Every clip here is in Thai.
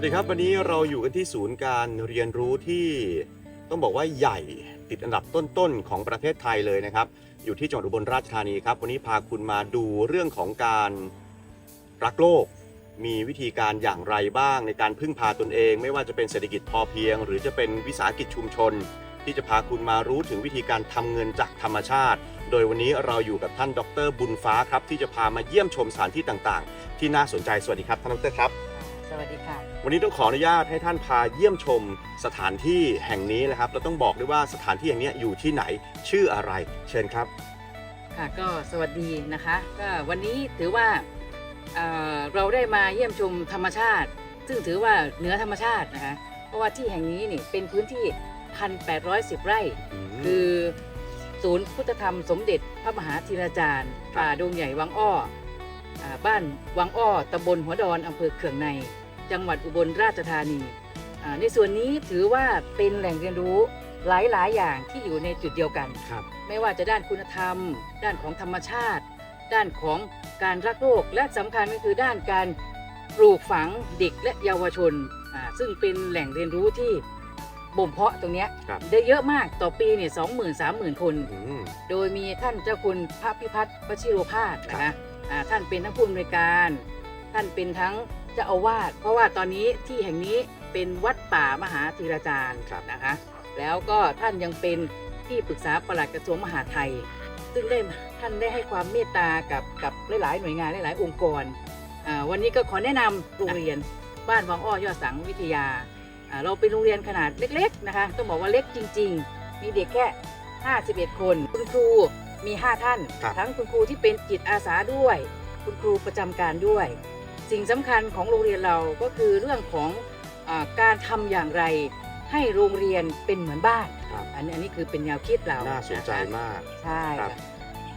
วัสดีครับวันนี้เราอยู่กันที่ศูนย์การเรียนรู้ที่ต้องบอกว่าใหญ่ติดอันดับต้นๆของประเทศไทยเลยนะครับ อยู่ที่จังหวัดอุบลราชธานีครับ วันนี้พาคุณมาดูเรื่องของการรักโลก มีวิธีการอย่างไรบ้างในการพึ่งพาตนเอง ไม่ว่าจะเป็นเศรษฐกิจพอเพียง หรือจะเป็นวิสาหกิจชุมชน ที่จะพาคุณมารู้ถึงวิธีการทำเงินจากธรรมชาติ โดยวันนี้เราอยู่กับท่านดรบุญฟ้าครับที่จะพามาเยี่ยมชมสถานที่ต่างๆ ที่น่าสนใจสวัสดีครับท่านดรครับ สวัสดีค่ะ วันนี้ต้องขออนุญาตให้ท่านพาเยี่ยมชมสถานที่แห่งนี้นะครับเราต้องบอกด้วยว่าสถานที่แห่งนี้อยู่ที่ไหนชื่ออะไร เชิญครับ ค่ะก็สวัสดีนะคะก็วันนี้ถือว่าเอ่อเราได้มาเยี่ยมชมธรรมชาติ ซึ่งถือว่าเหนือธรรมชาตินะคะเพราะว่าที่แห่งนี้นี่เป็นพื้นที่ 1,810 ไร่ คือศูนย์พุทธธรรมสมเด็จพระมหาธีราจารย์ ป่าดงใหญ่วังอ้ออ่าบ้านวังอ้อตำบลหัวดอนอำเภอเขื่องใน จังหวัดอุบลราชธานีอ่าในส่วนนี้ถือว่าเป็นแหล่งเรียนรู้หลาย ๆ อย่างที่อยู่ในจุดเดียวกันครับไม่ว่าจะด้านคุณธรรม ด้านของธรรมชาติ ด้านของการรักโลก และสำคัญก็คือด้านการปลูกฝังเด็กและเยาวชนอ่าซึ่งเป็นแหล่งเรียนรู้ที่บ่มเพาะตรงเนี้ยครับได้เยอะมากต่อปีเนี่ยสองหมื่นสามหมื่นคนอืมโดยมีท่านเจ้าคุณพระพิพัฒน์วชิโรภาสนะคะอ่าท่านเป็นทั้งผู้อำนวยการ ท่านเป็นทั้ง เจ้าอาวาสเพราะว่าตอนนี้ที่แห่งนี้เป็นวัดป่ามหาธีราจารย์ครับนะคะ แล้วก็ท่านยังเป็นที่ปรึกษาปลัดกระทรวงมหาดไทย ซึ่งได้ท่านได้ให้ความเมตตากับกับหลาย ๆ หน่วยงานหลาย ๆ องค์กรอ่าวันนี้ก็ขอแนะนำโรงเรียนบ้านวังอ้อยอดสังวิทยาอ่าเราเป็นโรงเรียนขนาดเล็ก ๆ นะคะต้องบอกว่าเล็กจริง ๆ มีเด็กแค่ 51 คน คุณครูมี 5 ท่านครับทั้งคุณครูที่เป็นจิตอาสาด้วย คุณครูประจำการด้วย สิ่งสำคัญของโรงเรียนเราก็คือเรื่องของอาการทำอย่างไร ให้โรงเรียนเป็นเหมือนบ้าน ครับ อันนี้อันนี้คือเป็นแนวคิดเราน่าสนใจะคะมาก ใช่ครับค่ะ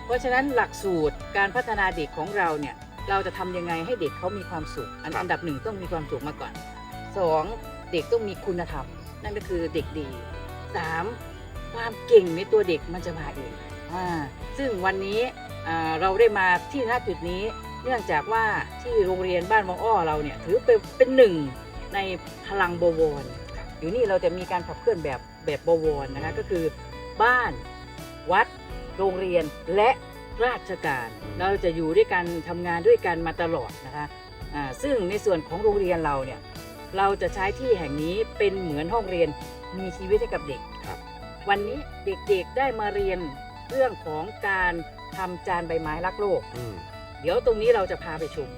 เพราะฉะนั้นหลักสูตรการพัฒนาเด็กของเราเนี่ยเราจะทำยังไงให้เด็กเขามีความสุขอันครับ อันดับหนึ่งต้องมีความสุขมาก่อนสองเด็กต้องมีคุณธรรม นั่นก็คือเด็กดีสามความเก่งในตัวเด็กมันจะมาเองอ่าซึ่งวันนี้อ่าเราได้มาที่ณจุดนี้ เนื่องจากว่าที่โรงเรียนบ้านวังอ้อเราเนี่ยถือเป็นเป็นหนึ่งในพลังบวรอยู่นี่เราจะมีการขับเคลื่อนแบบแบบบวรนะคะก็คือบ้านวัด โรงเรียนและราชการอืมเราจะอยู่ด้วยกันทำงานด้วยกันมาตลอดนะคะอ่าซึ่งในส่วนของโรงเรียนเราเนี่ยเราจะใช้ที่แห่งนี้เป็นเหมือนห้องเรียนมีชีวิตให้กับเด็กครับ วันนี้เด็กๆได้มาเรียนเรื่องของการทำจานใบไม้รักโลกอืม เดี๋ยวตรงนี้เราจะพาไปชม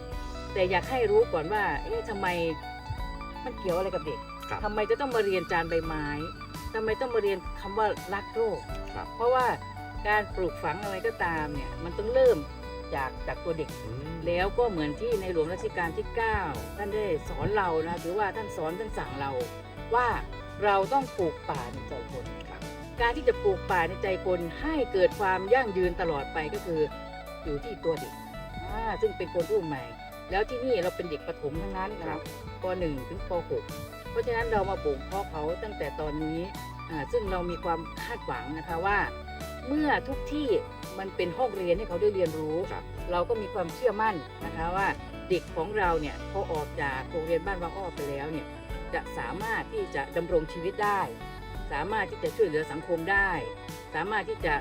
แต่อยากให้รู้ก่อนว่า เอ๊ะทำไมมันเกี่ยวอะไรกับเด็กครับทำไมจะต้องมาเรียนจานใบไม้ทำไมต้องมาเรียนคำว่ารักโลกครับ เพราะว่าการปลูกฝังอะไรก็ตามเนี่ยมันต้องเริ่มจากจากตัวเด็ก อืมแล้วก็เหมือนที่ในหลวงรัชกาลที่ 9 ท่านได้สอนเรานะถือว่าท่านสอนท่านสั่งเรา ว่าเราต้องปลูกป่าในใจคนครับ การที่จะปลูกป่าในใจคนให้เกิดความยั่งยืนตลอดไปก็คืออยู่ที่ตัวเด็ก อ่าซึ่งเป็นคนรุ่นใหม่ แล้วที่นี่เราเป็นเด็กประถมทั้งนั้นนะครับป .1 ถึงป .6 เพราะฉะนั้นเรามาปลูกเพาะเขาตั้งแต่ตอนนี้อ่าซึ่งเรามีความคาดหวังนะคะว่า เมื่อทุกที่มันเป็นห้องเรียนให้เขาได้เรียนรู้ครับเราก็มีความเชื่อมั่นนะคะว่าเด็กของเราเนี่ยพอออกจากโรงเรียนบ้านวังอ้อไปแล้วเนี่ยจะสามารถที่จะดำรงชีวิตได้ สามารถที่จะช่วยเหลือสังคมได้ สามารถที่จะ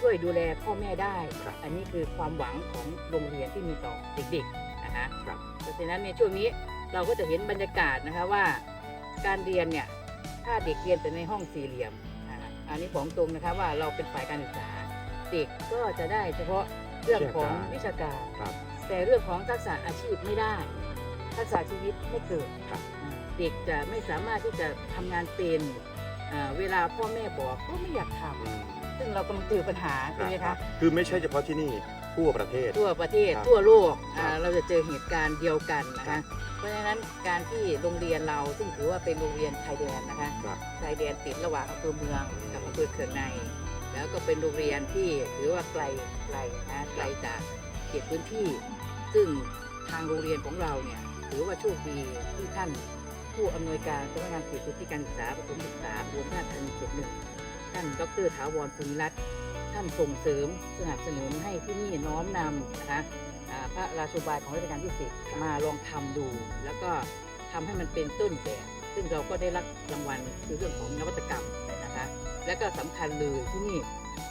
ช่วยดูแลพ่อแม่ได้ครับอันนี้คือความหวังของโรงเรียนที่มีต่อเด็กๆนะคะครับเพราะฉะนั้นในช่วงนี้เราก็จะเห็นบรรยากาศนะคะว่า การเรียนเนี่ยถ้าเด็กเรียนแต่ในห้องสี่เหลี่ยมอ่าอันนี้บอกตรงนะคะว่าเราเป็นฝ่ายการศึกษาเด็กก็จะได้เฉพาะเรื่องของวิชาการครับแต่เรื่องของทักษะอาชีพไม่ได้ ทักษะชีวิตไม่เกิดครับอ่าเด็กจะไม่สามารถที่จะทำงานเป็นอ่าเวลาพ่อแม่บอกก็ไม่อยากทอืมำ ซึ่งเรากำลังเจอปัญหาใช่ไหมครัคะบคือไม่ใช่เฉพาะที่นี่ทั่วประเทศ ทั่วประเทศครับทั่วโลกครัอ่าบเราจะเจอเหตุการณ์เดียวกันนะครัคะบเพราะฉะนั้นการที่โรงเรียนเราซึ่งถือว่าเป็นโรงเรียนชายแดนนะคะครับชายแดนติดระหว่างอำเภอเมืองอืมกับอำเภอเขื่องใน แล้วก็เป็นโรงเรียนที่ถือว่าไกลไกลนะไกลจากเขตพื้นที่ ซึ่งทางโรงเรียนของเราเนี่ยถือว่าโชคดีที่ท่านผู้อำนวยการสำนักงานเขตพื้นที่การศึกษาประถมศึกษาอุบลราชธานีเขตหนึ่ง ท่านดรถาวรภูมิรัตน์ท่านส่งเสริมสนับสนุนให้ที่นี่น้อมนำนะคะอ่าพระราชูบายของรัชกาลที่สิบมาลองทำดู แล้วก็ททำให้มันเป็นต้นแบบซึ่งเราก็ได้รับรางวัลคือเรื่องของนวัตกรรมนะคะ และก็สำคัญเลยที่นี่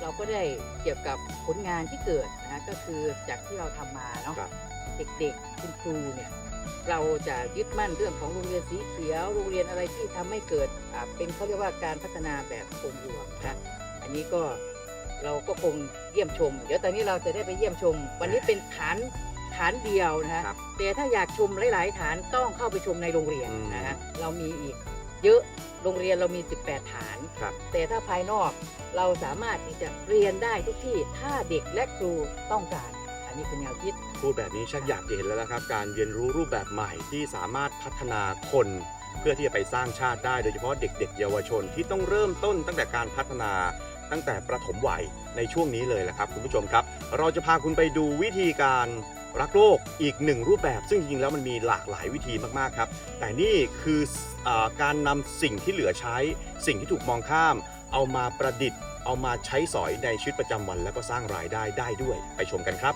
เราก็ได้เกี่ยวกับผลงานที่เกิดนะคะก็คือจากที่เราทำมาเนาะครับเด็กๆคุณครูเนี่ย เราจะยึดมั่นเรื่องของโรงเรียนสีเขียว โรงเรียนอะไรที่ทำให้เกิดอ่าเป็นเขาเรียกว่าการพัฒนาแบบองค์รวมนะอันนี้ก็เราก็คงเยี่ยมชม เดี๋ยวตอนนี้เราจะได้ไปเยี่ยมชม วันนี้เป็นฐานฐานเดียวนะฮะครับแต่ถ้าอยากชมหลาย ๆ ฐานต้องเข้าไปชมในโรงเรียนอืมนะฮะเรามีอีกเยอะโรงเรียนเรามี 18 ฐานครับแต่ถ้าภายนอกเราสามารถที่จะเรียนได้ทุกที่ถ้าเด็กและครูต้องการ อันนี้คือแนวคิด พูดแบบนี้ชักอยากจะเห็นแล้วนะครับ การเรียนรู้รูปแบบใหม่ที่สามารถพัฒนาคนเพื่อที่จะไปสร้างชาติได้โดยเฉพาะเด็ก ๆ เยาวชนที่ต้องเริ่มต้นตั้งแต่การพัฒนาตั้งแต่ประถมวัยในช่วงนี้เลยแหละครับคุณผู้ชมครับ เราจะพาคุณไปดูวิธีการรักโลกอีกหนึ่งรูปแบบ ซึ่งจริงๆแล้วมันมีหลากหลายวิธีมากๆครับ แต่นี่คืออการนำสิ่งที่เหลือใช้ สิ่งที่ถูกมองข้าม เอามาประดิษฐ์ เอามาใช้สอยในชีวิตประจำวัน แล้วก็สร้างรายได้ได้ด้วยไปชมกันครับ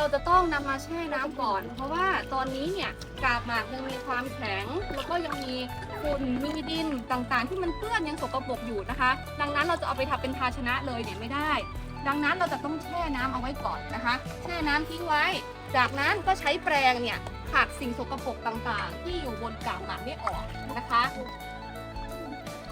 เราจะต้องนำมาแช่น้ำก่อน เพราะว่าตอนนี้เนี่ยกาบหมากยังมีความแข็ง แล้วก็ยังมีฝุ่นมีดินต่างๆ ที่มันเปื้อนยังสกปรกอยู่นะคะ ดังนั้นเราจะเอาไปทำเป็นภาชนะเลยเนี่ยไม่ได้ ดังนั้นเราจะต้องแช่น้ำเอาไว้ก่อนนะคะ แช่น้ำทิ้งไว้ จากนั้นก็ใช้แปรงเนี่ยขัดสิ่งสกปรกต่างๆ ที่อยู่บนกาบหมากนี่ออกนะคะ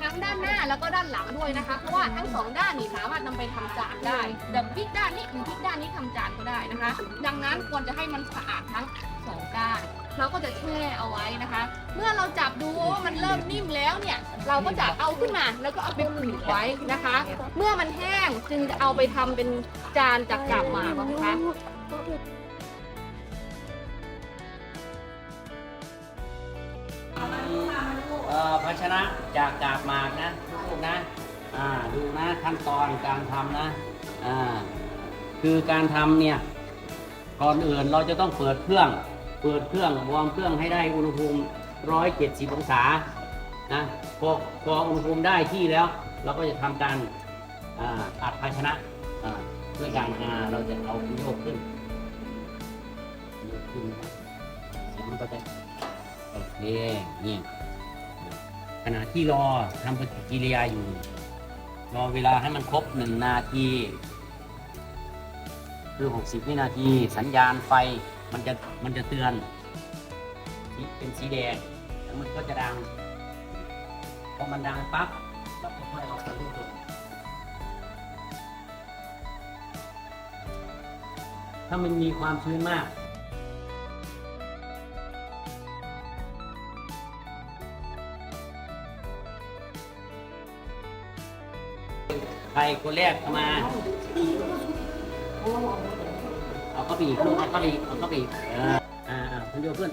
ทั้งด้านหน้าแล้วก็ด้านหลังด้วยนะคะ เพราะว่าทั้งสองด้านนี่สามารถนำไปทำจานได้แบบพลิกด้านนี้หรือพลิกด้านนี้ทำจานก็ได้นะคะ ดังนั้นควรจะให้มันสะอาดทั้งสองด้าน เราก็จะแช่เอาไว้นะคะ เมื่อเราจับดูว่ามันเริ่มนิ่มแล้วเนี่ย เราก็จะเอาขึ้นมาแล้วก็เอาไปผูกไว้นะคะ เมื่อมันแห้งจึงจะเอาไปทำเป็นจานจากกาบหมากนะคะ เอ่อภาชนะจากกาบหมากนะลูกๆนะอ่าดูนะขั้นตอนการทำนะอ่าคือการทำเนี่ยก่อนอื่นเราจะต้องเปิดเครื่อง เปิดเครื่องวอร์มเครื่องให้ได้อุณหภูมิ 170 องศานะพอพออุณหภูมิได้ที่แล้ว เราก็จะทำการอัดภาชนะด้วยการเราจะเอาโยกขึ้นโยกขึ้นเสียงมันก็จะโอเคเนี่ย ขณะที่รอทำปฏิกิริยาอยู่ รอเวลาให้มันครบหนึ่งนาที คือ 60 วินาที สัญญาณไฟมันจะมันจะเตือน เป็นสีแดง แล้วมันก็จะดัง พอมันดังปั๊บเราก็ค่อยเอาไปลูกลงถ้ามันมีความชื้นมาก คนแรกเข้ามา เอาเข้าไปอีกลูกเอาเข้าไปอีกเอาเข้าไปอีกเอออ่าอ่าคุณโยกขึ้น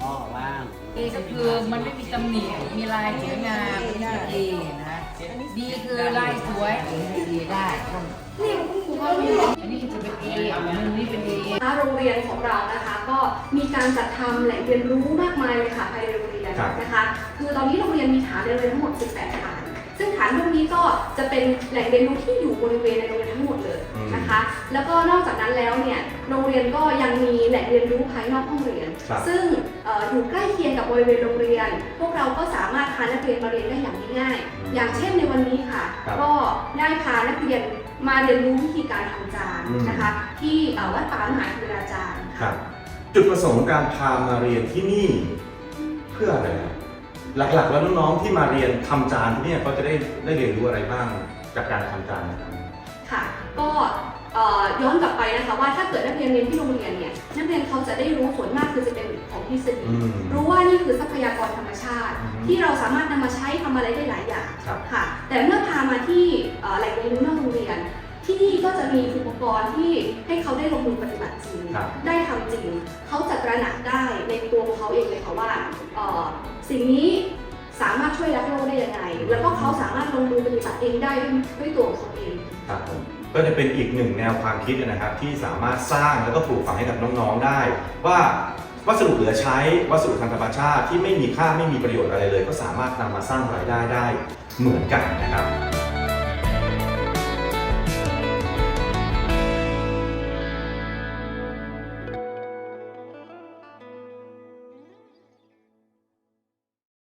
อ๋อว่างเอก็คือมันไม่มีตำหนิ มีลายสวยงามนี่เอนะดีคือลายสวยดีได้อันนี้จะเป็นเออันนี้ โรงเรียนของเรานะคะ ก็มีการจัดทำแหล่งเรียนรู้มากมายเลยค่ะภายในโรงเรียนครับนะคะ คือตอนนี้โรงเรียนมีฐานเรียนรู้ทั้งหมด 18 ฐาน ซึ่งฐานพวกนี้ก็จะเป็นแหล่งเรียนรู้ที่อยู่บริเวณในโรงเรียนทั้งหมดเลยนะคะ แล้วก็นอกจากนั้นแล้วเนี่ยโรงเรียนก็ยังมีแหล่งเรียนรู้ภายนอกห้องเรียนครับซึ่งเอ่ออยู่ใกล้เคียงกับบริเวณโรงเรียน พวกเราก็สามารถพานักเรียนมาเรียนได้อย่างง่ายๆอย่างเช่นในวันนี้ค่ะครับก็ได้พานักเรียน มาเรียนรู้วิธีการทำจานอืมนะคะ ที่เอ่อวัดป่ามหาธีราจารย์ครับ จุดประสงค์การพามาเรียนที่นี่ เพื่ออะไรครับหลักๆ แล้วน้องๆที่มาเรียนทำจานที่เนี่ยเขาจะได้ได้เรียนรู้อะไรบ้างจากการทำจานนะครับค่ะ ก็เอ่อ ย้อนกลับไปนะคะว่าถ้าเกิดนักเรียนเรียนที่โรงเรียนเนี่ยนักเรียนเขาจะได้รู้ส่วนมากคือจะเป็นของทฤษฎีอืมรู้ว่านี่คือทรัพยากรธรรมชาติอืมที่เราสามารถนำมาใช้ทำอะไรได้หลายอย่างครับค่ะ แต่เมื่อพามาที่เอ่อแหล่งเรียนรู้นอกโรงเรียน ที่นี่ก็จะมีอุปกรณ์ที่ให้เขาได้ลงมือปฏิบัติจริงครับได้ทำจริงเขาจะตระหนักได้ในตัวของเขาเองเลยค่ะว่าเอ่อสิ่งนี้สามารถช่วยรักโลกได้ยังไง แล้วก็เขาสามารถลงมือปฏิบัติเองได้ด้วยด้วยตัวของเขาเองครับผม ก็จะเป็นอีกหนึ่งแนวความคิดนะครับที่สามารถสร้างแล้วก็ปลูกฝังให้กับน้องๆได้ ว่าวัสดุเหลือใช้วัสดุทางธรรมชาติที่ไม่มีค่าไม่มีประโยชน์อะไรเลย ก็สามารถนำมาสร้างรายได้ได้เหมือนกันนะครับ